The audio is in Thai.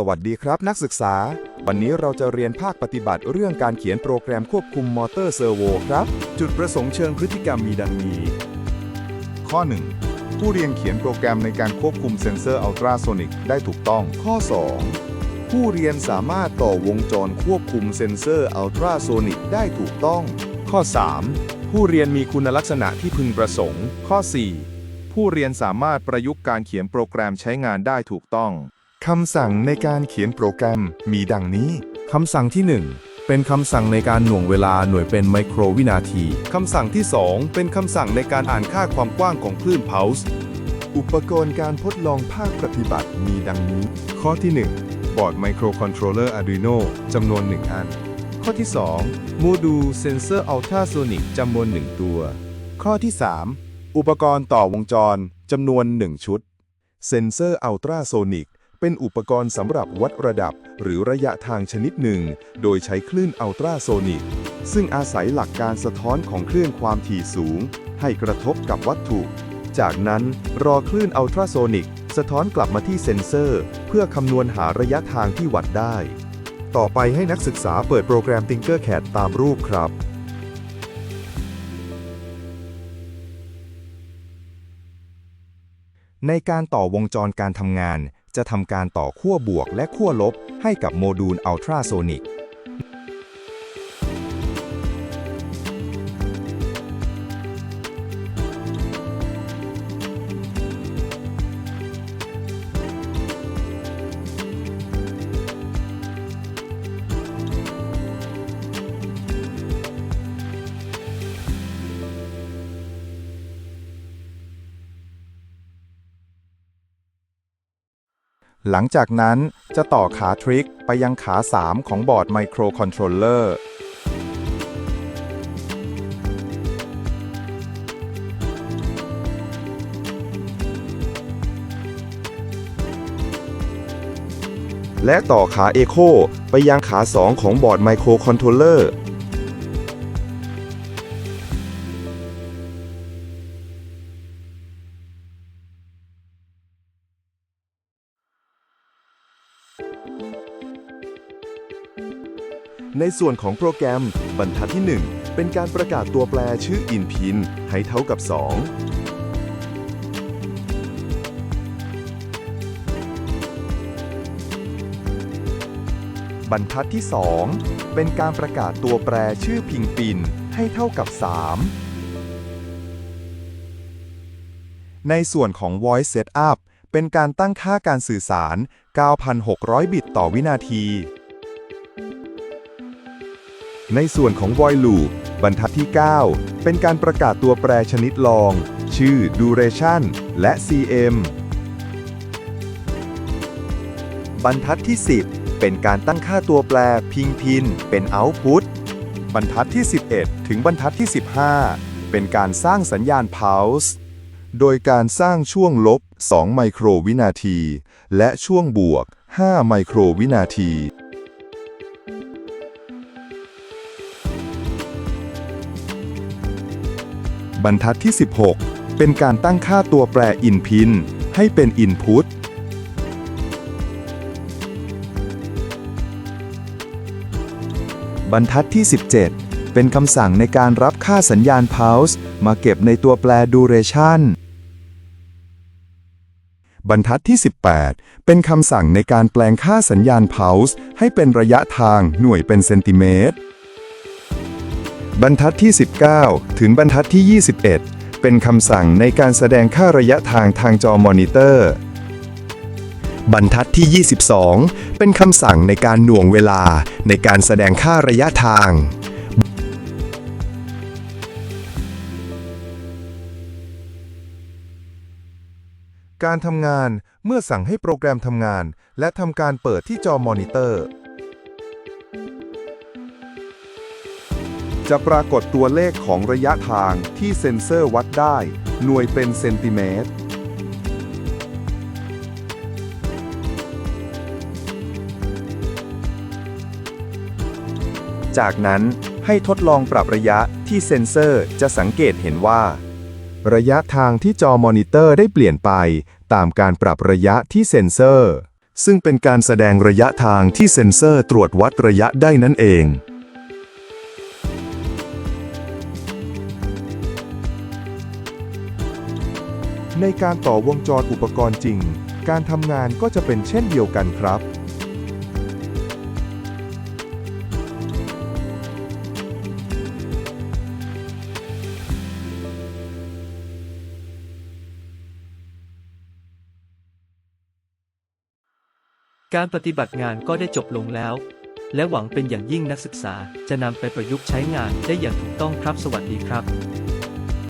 สวัสดีครับนักศึกษา วันนี้เราจะเรียนภาคปฏิบัติเรื่องการเขียนโปรแกรมควบคุมมอเตอร์เซอร์โวครับ จุดประสงค์เชิงพฤติกรรมมีดังนี้ ข้อ 1 ผู้เรียนเขียนโปรแกรมในการควบคุมเซ็นเซอร์อัลตราโซนิกได้ถูกต้อง ข้อ 2 ผู้เรียนสามารถต่อวงจรควบคุมเซ็นเซอร์อัลตราโซนิกได้ถูกต้อง ข้อ 3 ผู้เรียนมีคุณลักษณะที่พึงประสงค์ ข้อ 4 ผู้เรียนสามารถประยุกต์การเขียนโปรแกรมใช้งานได้ถูกต้อง คำสั่งในการเขียนโปรแกรมมีดังนี้ คำสั่งที่ 1 เป็นคำสั่งในการหน่วงเวลาหน่วยเป็นไมโครวินาที คำสั่งที่ 2 เป็นคำสั่งในการอ่านค่าความกว้างของคลื่น pulse อุปกรณ์การทดลองภาคปฏิบัติมีดังนี้ ข้อที่ 1 บอร์ดไมโครคอนโทรลเลอร์ Arduino จำนวน 1 อัน ข้อที่ 2 โมดูลเซนเซอร์อัลตราโซนิกจำนวน 1 ตัว ข้อที่ 3 อุปกรณ์ต่อวงจรจำนวน 1 ชุด เซนเซอร์อัลตราโซนิก เป็นอุปกรณ์สำหรับวัดระดับหรือระยะทางชนิดหนึ่ง โดยใช้คลื่นอัลตราโซนิก ซึ่งอาศัยหลักการสะท้อนของคลื่นความถี่สูง ให้กระทบกับวัตถุ จากนั้นรอคลื่นอัลตราโซนิก สะท้อนกลับมาที่เซ็นเซอร์ เพื่อคำนวณหาระยะทางที่วัดได้ ต่อไปให้นักศึกษาเปิดโปรแกรม Tinkercad ตามรูปครับในการต่อวงจรการทำงาน จะทำการต่อขั้วบวกและขั้วลบให้กับโมดูลอัลตราโซนิก หลังจากนั้นจะต่อขาทริกไปยังขา 3 ของบอร์ดไมโครคอนโทรลเลอร์และต่อขา Echo ไปยังขา 2 ของบอร์ดไมโครคอนโทรลเลอร์ ในส่วนของโปรแกรม บรรทัดที่ 1 เป็นการประกาศตัวแปรชื่อ inpin ให้เท่ากับ 2บรรทัดที่ 2 เป็นการประกาศตัวแปรชื่อพิงปินให้เท่ากับ 3 ในส่วนของ voice setup เป็นการตั้งค่าการสื่อสาร 9,600 บิตต่อวินาที ในส่วนของ void loop บรรทัดที่ 9 เป็นการประกาศตัวแปรชนิดลอง ชื่อ duration และ cm บรรทัดที่ 10 เป็นการตั้งค่าตัวแปรพิงพิน เป็น output บรรทัดที่ 11 ถึงบรรทัดที่ 15 เป็นการสร้างสัญญาณ pulse โดยการสร้างช่วงลบ 2 ไมโครวินาที และช่วงบวก 5 ไมโครวินาที รรทัดที่ 16 เป็นการตั้งค่าตัวแปร inpin ให้เป็น input บรรทัดที่ 17 เป็นคำสั่งในการรับค่าสัญญาณ pulse มาเก็บในตัวแปร duration บรรทัดที่ 18 เป็นคำสั่งในการแปลงค่าสัญญาณ pulse ให้เป็นระยะทางหน่วยเป็นเซนติเมตร บรรทัดที่ 19 ถึงบรรทัดที่ 21 เป็นคำสั่งในการแสดงค่าระยะทางทางจอมอนิเตอร์ บรรทัดที่ 22 เป็นคำสั่งในการหน่วงเวลาในการแสดงค่าระยะทาง การทำงานเมื่อสั่งให้โปรแกรมทำงาน และทำการเปิดที่จอมอนิเตอร์ จะปรากฏตัวเลขของระยะทางที่เซ็นเซอร์วัดได้ หน่วยเป็นเซนติเมตร จากนั้นให้ทดลองปรับระยะที่เซ็นเซอร์จะสังเกตเห็นว่า ระยะทางที่จอมอนิเตอร์ได้เปลี่ยนไป ตามการปรับระยะที่เซ็นเซอร์ ซึ่งเป็นการแสดงระยะทางที่เซ็นเซอร์ตรวจวัดระยะได้นั่นเอง ในการต่อวงจรอุปกรณ์จริง การทำงานก็จะเป็นเช่นเดียวกันครับ การปฏิบัติงานก็ได้จบลงแล้ว และหวังเป็นอย่างยิ่งนักศึกษาจะนำไปประยุกต์ใช้งานได้อย่างถูกต้องครับสวัสดีครับ